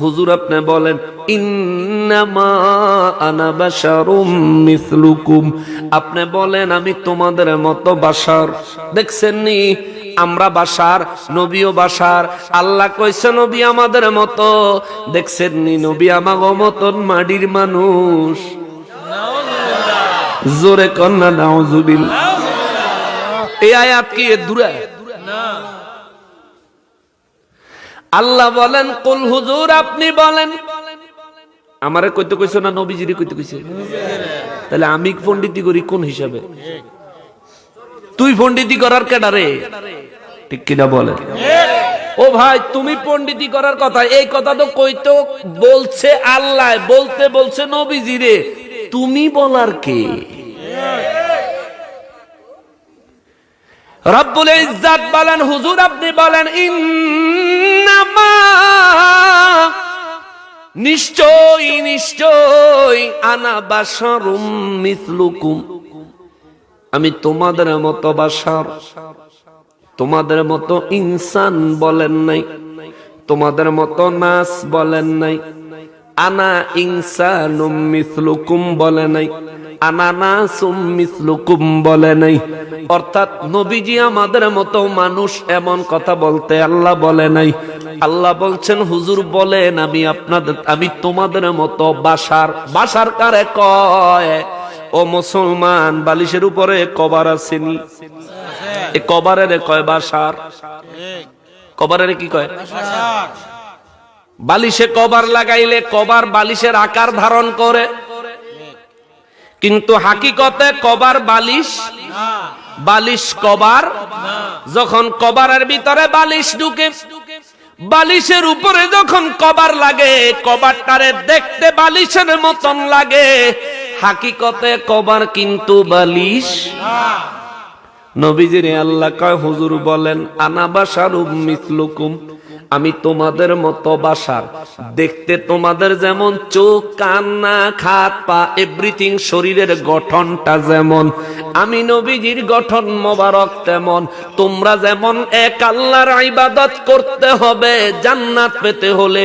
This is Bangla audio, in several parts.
হুজুর আপনি বলেন, ইন্নামা আনা বাশারুম মিসলুকুম। আপনি বলেন, আমি তোমাদের মতো বাসার দেখছেন নি আমরা বাসার নবীও বাসার আল্লাহ কইছে, নবী আমাদের মতো। দেখছেন নি নবী আমাগো মতন মাটির মানুষ। জোরে কন্যা নাউজুবিল এই আয়াত কি দূরে? আল্লাহ বলেন, কুল হুজুর, আপনি বলেন। আমারে কইতে কইছো না, নবীজিরে কইতে কইছে? তাহলে আমি পণ্ডিতি করি কোন হিসাবে? তুই পণ্ডিতি করার কেডারে ঠিক কিনা বলেন ও ভাই, তুমি পণ্ডিতি করার কথা, এই কথা তো কইতো বলছে আল্লাহ, বলতে বলছে নবীজিরে। তুমি বলার কে? রব্বুল ইজ্জাত বলেন, হুজুর, আপনি বলেন নিশ্চয় নিশ্চয় আনা আমি তোমাদের মতো বাসার, তোমাদের মতো ইনসান বলেন নাই, তোমাদের মতো নাস বলেন নাই, আনা ইনসানুম মিসলুকুম বলে নাই। বলে অর্থাৎ মতো মানুষ এমন কথা বলতে আল্লাহ বলে নাই। আল্লাহ বলছেন, হুজুর বলেন আমি আপনাদের, আমি তোমাদের মতো বাসার বাসার কারে কয়? ও মুসলমান, বালিশের উপরে কবার আসেনি কবারের কয় বাসার? কবারের কি কয়? বালিশে কবার লাগাইলে কবার বালিশের আকার ধারণ করে। কিন্তু হাকিকতে কবার বালিশ? বালিশ কবার? যখন কবারের ভিতরে বালিশ ঢুকে, বালিশের উপরে যখন কবার লাগে, কবারটারে দেখতে বালিশের মতন লাগে। হাকিকতে কবার কিন্তু বালিশ? নবীজির আল্লাহ কয় হুজুর বলেন, আনা বাসার মিসলুকুম। আমি তোমাদের মতো বাসার দেখতে তোমাদের যেমন চোখ, কান, নাক, হাত, পা এভরিথিং শরীরের গঠনটা যেমন। আমি নবীজির গঠন মোবারক তেমন। তোমরা যেমন এক আল্লাহর ইবাদত করতে হবে, জান্নাত পেতে হলে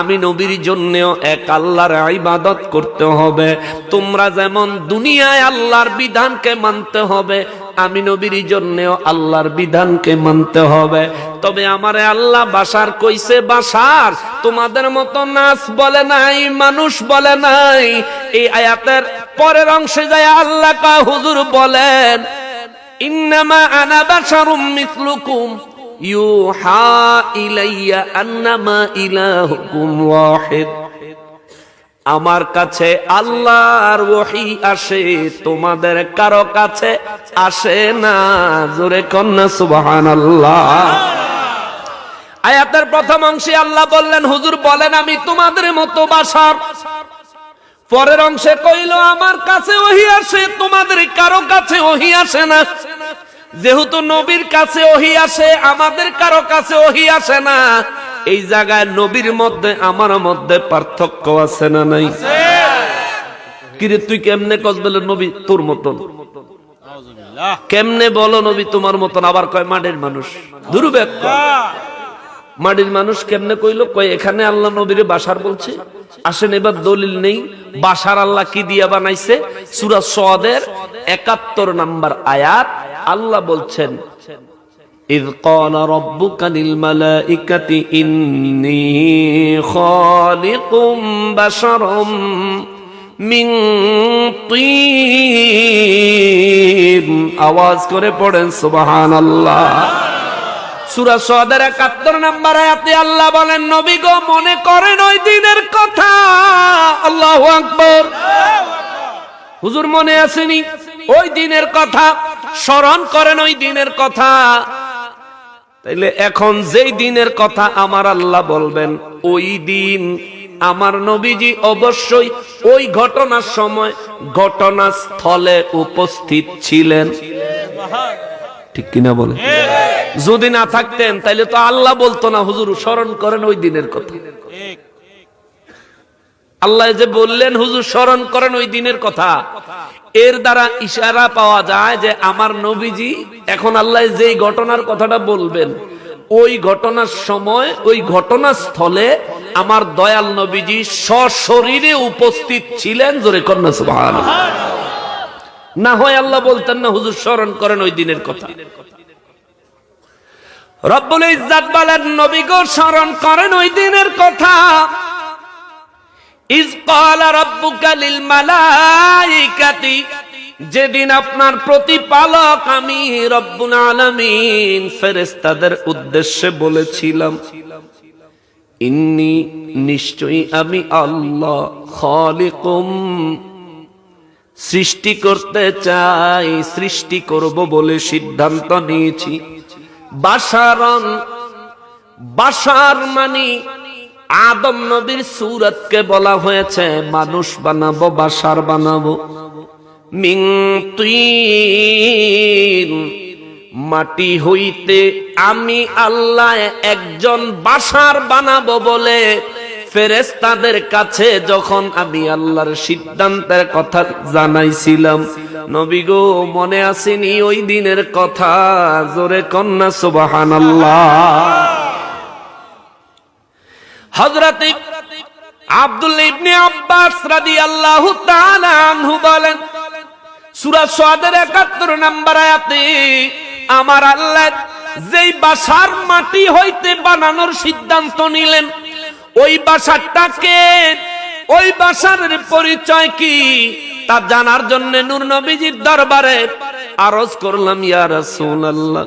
আমি নবীর জন্যও এক আল্লাহর ইবাদত করতে হবে। তোমরা যেমন দুনিয়ায় আল্লাহর বিধানকে মানতে হবে আমি নবীর জন্যও আল্লাহর বিধানকে মানতে হবে। তবে আমারে আল্লাহ বাসার কইছে, বাসার, তোমাদের মতো নাচ বলে নাই, মানুষ বলে নাই। এই আয়াতের পরের অংশে যায় আল্লাহ কা হুজুর বলেন, ইন্নামা আনা বাশারুম মিসলুকুম, ইউহা ইলাইয়া আন্নামা ইলাহুকুম ওয়াহিদ। আমার কাছে আল্লাহর ওহি আসে, তোমাদের কারও কাছে আসে না। জোরে কন্যা সুবহান আল্লাহ আয়াতের প্রথম অংশে আল্লাহ বললেন, হুজুর, বলেন আমি তোমাদের মতো বাসার। পরের অংশে কইল, আমার কাছে ওহি আসে, তোমাদের কারও কাছে ওহি আসে না। যেহেতু নবীর কাছে ওহি আসে, আমাদের কারও কাছে ওহি আসে না। এই জায়গায় নবীর মধ্যে, আমার মধ্যে পার্থক্য আছে না নাই? কিরে, তুই কেমনে কস বলে, নবী, তোর মতন কেমনে বলো, নবী, তোমার মতন আবার কয়, মাটির মানুষ দুরুবেক মাটির মানুষ কেমনে কইলো? কয়, এখানে আল্লাহ নবীরে বাসার বলছে। আসেন, এবার দলিল নেই। বাসার আল্লাহ কি দিয়া বানাইছে? সুরা সদের একাত্তর নাম্বার আয়াত। আল্লাহ বলছেন إذ قال ربك للملائكة إني خالق بشرا من طين আওয়াজ করে পড়েন সুবহান আল্লাহ সুরা সদের একাত্তর নাম্বার আয়াতে আল্লাহ বলেন নবী গো মনে করেন ওই দিনের কথা আল্লাহু আকবার হুজুর মনে আসেনি ওই দিনের কথা স্মরণ করেন ওই দিনের কথা। তাইলে এখন যেই দিনের কথা আমার আল্লাহ বলবেন, ওই দিন আমার নবীজি অবশ্যই ওই ঘটনার সময় ঘটনাস্থলে উপস্থিত ছিলেন। ঠিক কিনা বলে যদি না থাকতেন, তাইলে তো আল্লাহ বলতো না, হুজুর স্মরণ করেন ওই দিনের কথা। আল্লাহ যে বললেন, হুজুর স্মরণ করেন ওই দিনের কথা। এর দ্বারা ইশারা পাওয়া যায় যে আমার নবীজি এখন আল্লাহ যেই ঘটনার কথাটা বলবেন, ওই ঘটনার সময়, ওই ঘটনাস্থলে আমার দয়াল নবীজি সশরীরে উপস্থিত ছিলেন জোরে কন্যা সুবহান না হয় আল্লাহ বলতেন না, হুজুর স্মরণ করেন ওই দিনের কথা। রব্বুল ইজ্জাত বলেন, নবী স্মরণ করেন ওই দিনের কথা। যেদিন আপনার প্রতিপালক আমি রব্বুল আলামিন ফেরেশতাদের উদ্দেশ্যে বলেছিলাম, ইন্নি নিশ্চয়ই আমি আল্লাহ খালিকুম। সৃষ্টি করতে চাই, সৃষ্টি করব বলে সিদ্ধান্ত নিয়েছি। বাসারন, বাসার মানি আদম নবীর সুরতকে বলা হয়েছে, মানুষ বানাবো, বাসার বানাবো। মাটি হইতে আমি আল্লাহ একজন বাসার বানাবো বলে ফেরেস্তাদের কাছে যখন আমি আল্লাহর সিদ্ধান্তের কথা জানাইছিলাম। নবী গো, মনে আসেনি ওই দিনের কথা? জোরে কন্যা সুবাহান হজরত আব্দুল ইবনে আব্বাস আনহু বলেন সাদের 71 নম্বর আয়াতে, আমার আল্লাহ যেই বাসার মাটি হইতে বানানোর সিদ্ধান্ত নিলেন, ওই বাসাটাকে ওই বাসার পরিচয় কি তা জানার জন্য নূর নবীজির দরবারে আরজ করলাম, ইয়া রাসূলুল্লাহ।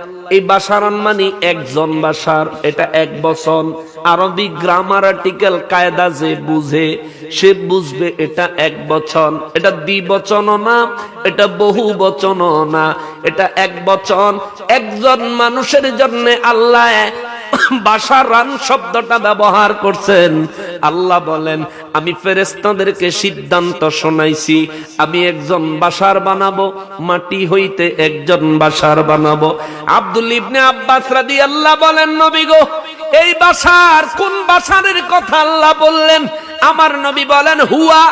এই বাসারান মানে একজন বাসার, এটা এক বচন। আরবি গ্রামার আর্টিকেল কায়দা যে বুঝে, সে বুঝবে এটা এক বচন। এটা দ্বিবচনও না, এটা বহু বচন না। এটা এক বচন। একজন মানুষের জন্য আল্লাহ বাসারান শব্দটা ব্যবহার করছেন। আল্লাহ বলেন, আমি ফেরেস্তাদেরকে সিদ্ধান্ত শোনাইছি, আমি একজন বাসার বানাবো, মাটি হইতে একজন বাসার বানাবো। আব্দুল ইবনে আব্বাস রাদি আল্লাহ বলেন, নবী গো, এই বাসার কোন বাসারের কথা আল্লাহ বললেন? আমার নবী বলেন, হুয়া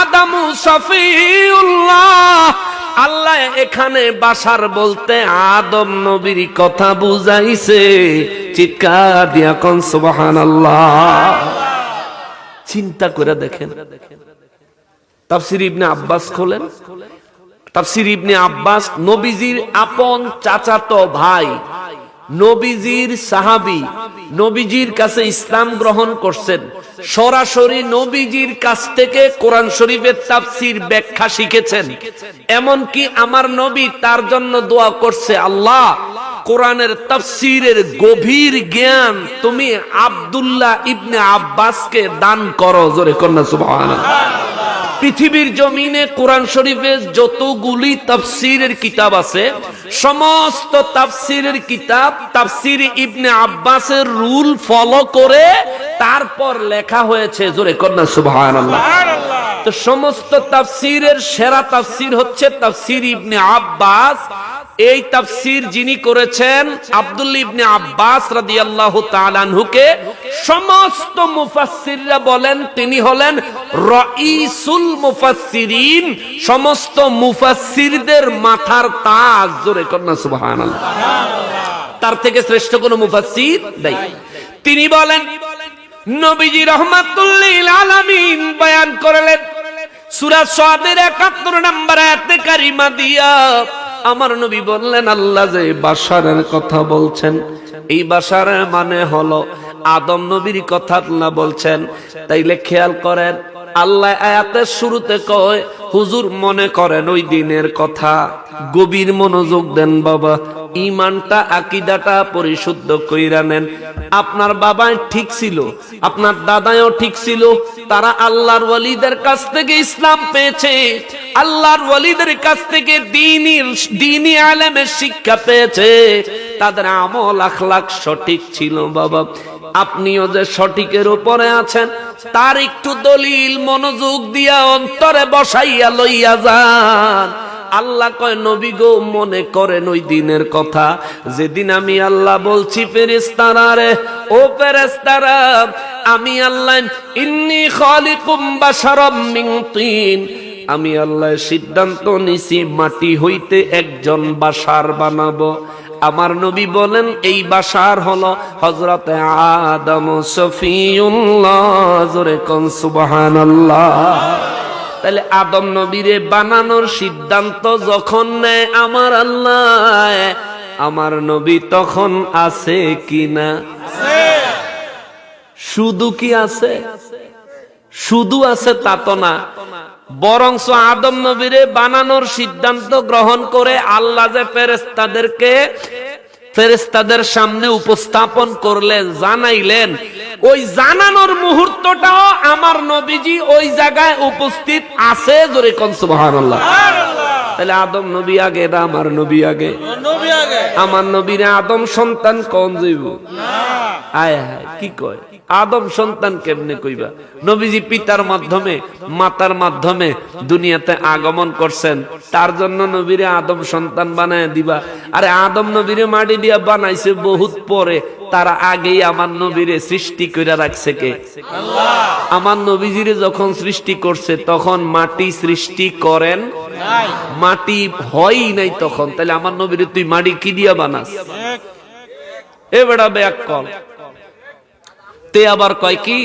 আদামু সফিউল্লাহ। আল্লাহ এখানে বাসার বলতে আদম নবীর কথা বুঝাইছে। চিৎকার দিয়া কন, সুবহানাল্লাহ। চিন্তা করে দেখেন। তাফসির ইবনে আব্বাস খোলেন। তাফসির ইবনে আব্বাস নবীজির আপন চাচাতো ভাই নবীজির সাহাবি নবীজির কাছে ইসলাম গ্রহণ করছেন। সরাসরি নবীজির কাছ থেকে কোরআন শরীফের তাফসির ব্যাখ্যা শিখেছেন। এমনকি আমার নবী তার জন্য দোয়া করছে, আল্লাহ, কোরআনের তাফসিরের গভীর জ্ঞান তুমি আব্দুল্লাহ ইবনে আব্বাসকে দান করো। জোরে কন্যা সুবহানাল্লাহ। পৃথিবীর জমিনে কোরআন শরীফের যতগুলি তাফসিরের কিতাব আছে সমস্ত তাফসিরের কিতাব তাফসির ইবনে আব্বাসের রুল ফলো করে তারপর লেখা হয়েছে। জোরে কন্যা সুবহানাল্লাহ। তো সমস্ত তাফসিরের সেরা তাফসির হচ্ছে তাফসির ইবনে আব্বাস। এই তাফসির যিনি করেছেন আব্দুল ইবনে আব্বাস রাদিয়াল্লাহু তাআলা আনহুকে, সমস্ত মুফাসসিররা বলেন তিনি হলেন রাইসুল মুফাসসিরিন, সমস্ত মুফাসসিরদের মাথার তাজ, জোরে কন্যা সুবহানাল্লাহ। তার থেকে শ্রেষ্ঠ কোন মুফাসসির নাই। তিনি বলেন, নবীজি রহমাতুল্লিল আলামিন বয়ান করলেন, সূরা সাদের 71 নম্বর আয়াতে কারিমা দিয়া আমার নবী বললেন, আল্লাহ যে বাসারের কথা বলছেন, এই বাসার মানে হলো আদম নবীর কথা বলছেন। তাইলে খেয়াল করেন আল্লাহ আয়াতের শুরুতে কয়, হুজুর মনে করেন ওই দিনের কথা। গভীর মনোযোগ দেন বাবা। ইমানটা আকিদাটা পরিশুদ্ধ কইরা নেন। আপনার বাবাই ঠিক ছিল, আপনার দাদাও ঠিক ছিল। তারা আল্লাহর ওয়ালিদের কাছ থেকে ইসলাম পেয়েছে। আল্লাহর ওয়ালিদের কাছ থেকে দিনের দিনী আলেমের শিক্ষা পেয়েছে। তাদের আমল আখলাক সঠিক ছিল বাবা। আপনিও যে সঠিকের উপরে আছেন, তার একটু দলিল মনোযোগ দিয়া অন্তরে বসাইয়া লইয়া যান। আল্লাহ কয়, নবী গো, মনে করেন ওই দিনের কথা। যেদিন আমি আল্লাহ বলছি ফেরেস্তারা রে, ও ফেরেস্তারা আমি আল্লাহ, ইন্নি খালিকুম বাশারাম মিন আমি আল্লাহ সিদ্ধান্ত নিছি, মাটি হইতে একজন বাসার বানাবো। আমার নবী বলেন এই বাসার হলো হজরতে আদম সফিউল্লাহ। জোরে কোন সুবহানাল্লাহ। তাহলে আদম নবীরে বানানোর সিদ্ধান্ত যখন নেয় আমার আল্লাহ আমার নবী তখন আছে কিনা শুধু কি আছে? শুধু আছে তা তো না। বরংস আদম নবীরে বানানোর সিদ্ধান্ত গ্রহণ করে আল্লাহ যে ফেরেস্তাদেরকে ফেরেস্তাদের সামনে উপস্থাপন করলেন জানাইলেন ওই জানানোর মুহূর্তটাও আমার নবীজি ওই জায়গায় উপস্থিত আছে জোরে কোন সুবহানাল্লাহ। তাহলে আদম নবী আগে না আমার নবী আগে? নবী আগে। আমার নবীরে আদম সন্তান কোন যাইব আয় হায়। কি কয়? আদম সন্তান কেমনে কইবা? নবীজি পিতার মাধ্যমে, মাতার মাধ্যমে দুনিয়াতে আগমন করছেন। তার জন্য নবীরে আদম সন্তান বানায় দিবা। আরে আদম নবীরে মাটি দিয়া বানাইছে বহুত পরে। তারা আগেই আমার নবীরে সৃষ্টি করে রাখছে কে? আমার নবীজিরে যখন সৃষ্টি করছে, তখন মাটি সৃষ্টি করেন মাটি হয়ই নাই তখন। তাহলে আমার নবীরে তুই মাটি কি দিয়া বানাস? এ বেড়া ব্যাক কল তে আবার কয় কি?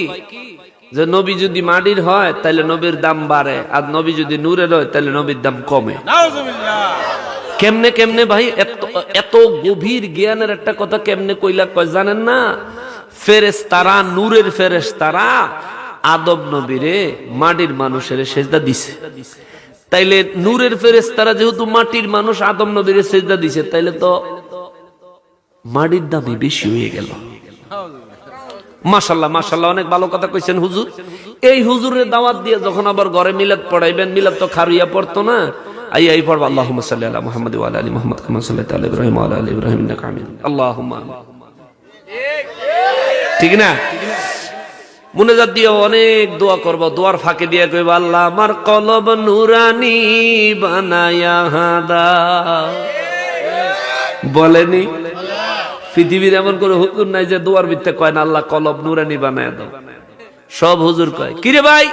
যে নবী যদি মাটির হয় তাহলে নবীর দাম বাড়ে। আর নবী যদি নূরের হয় তাহলে নবীর দাম কমে। কেমনে কেমনে ভাই? এত এত গভীর জ্ঞানের একটা কথা কেমনে কইলা কয় জানেন না? ফেরেস তারা নূরের ফেরেস তারা আদব নবীরে মাটির মানুষের সেজদা দিছে। তাইলে নূরের ফেরেস তারা যেহেতু মাটির মানুষ আদম নবীরে সেজদা দিছে তাইলে তো মাটির দামই বেশি হয়ে গেল। মাশাল্লাহ মাশাল্লাহ অনেক ভালো কথা কইছেন হুজুর। এই হুজুরের দাওয়াত দিয়ে যখন আবার ঘরে মিলাদ পড়াইবেন, মিলাদ তো খারুইয়া পড়তো না। আই আই পড়বা, আল্লাহুম্মা সাল্লি আলা মুহাম্মাদ ওয়া আলা আলি মুহাম্মাদ কামা সাল্লাইতা আলা ইব্রাহিম ওয়া আলা আলি ইব্রাহিম ইন্নাকা হামিদ আল্লাহুম্মা আমিন। ঠিক না? মুনাজাত দিয়ে অনেক দোয়া করব, দোয়ার ফাঁকে দিয়ে কইবা, আল্লাহ আমার কলব নুরানি বানায়া হাদা। বলেনি? পৃথিবীর এমন কোন হুজুর নাই যে দোয়ার ভিত্তে কয় না, আল্লাহ কলব নুরানি বানায় দাও। সব হুজুর কয়, কিরে ভাই,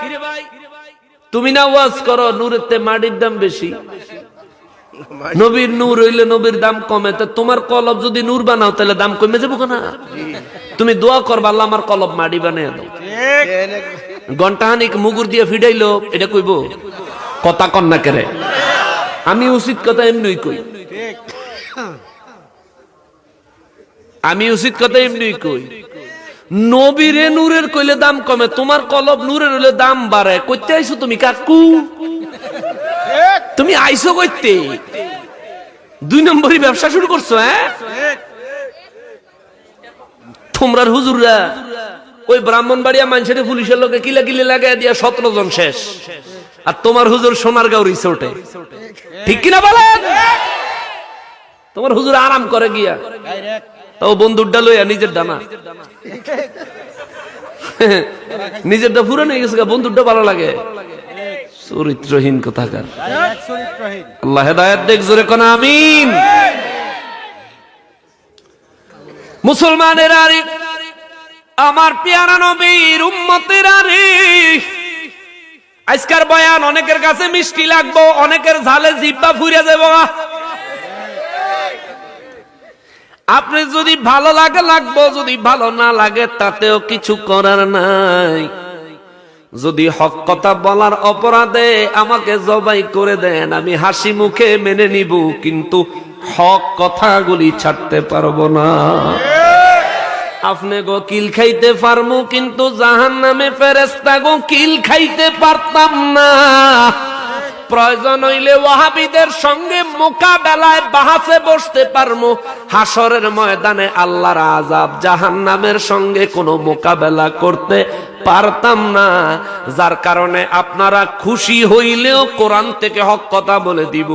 তুমি না ওয়াজ করো নূরের তে মাটির দাম বেশি। নবীর নূর হইলে নবীর দাম কমে, তো তোমার কলব যদি নূর বানাও, তাহলে দাম কমে যাব না তুমি দোয়া করবা, আল্লাহ আমার কলব মাটি বানিয়ে দাও। ঘন্টাহানিক মুগুর দিয়ে ফিডাইলো, এটা কইব? কথা কন্যা কেরে। আমি উচিত কথা এমনি কই ঠিক আমি উচিত কথা এমনি কই। নবীরে নূরের কইলে দাম কমে, তোমার কলব নূরের হইলে দাম বাড়ে। কইতে আইছো তুমি, কাকু? তুমি আইছো কইতে? দুই নম্বরই ব্যবসা শুরু করছ হ্যাঁ? তোমরার হুজুররা, ওই ব্রাহ্মণবাড়িয়া মানুষের পুলিশের লোকে কিলা কিলে লাগাই দিয়া সতেরো জন শেষ। আর তোমার হুজুর সোনার গাঁও রিসোর্টে। ঠিক কিনা বলেন? তোমার হুজুর আরাম করে গিয়া। তাও বন্ধুরটা লইয়া নিজের ডানা নিজেরটা ফুরে নিয়ে গেছে গা, বন্ধুরটা ভালো লাগে। চরিত্রহীন কোথাকার। আল্লাহ হেদায়ত দেখ জোরে কোন আমিন। মুসলমানের আরে আমার পেয়ারা নবীর উম্মতের আরে আজকার বয়ান অনেকের কাছে মিষ্টি লাগবো অনেকের ঝালে জিব্বা ফুরে যাব আপনি যদি ভালো লাগে, লাগবো। যদি ভালো না লাগে, তাতেও কিছু করার নাই। যদি হক কথা বলার অপরাধে আমাকে জবাই করে দেন, আমি হাসি মুখে মেনে নিব, কিন্তু হক কথাগুলি ছাড়তে পারব না। আপনি গো কিল খাইতে পারমু, কিন্তু জাহান নামে ফেরেস্তা গো কিল খাইতে পারতাম না। প্রয়োজন হইলে ওয়াহাবিদের সঙ্গে মোকাবেলায় বাহাসে বসতে পারমু। হাসরের ময়দানে আল্লাহর আজাব জাহান্নামের সঙ্গে কোনো মোকাবেলা করতে পারতাম না। যার কারণে আপনারা খুশি হইলেও কোরআন থেকে হক কথা বলে দিব।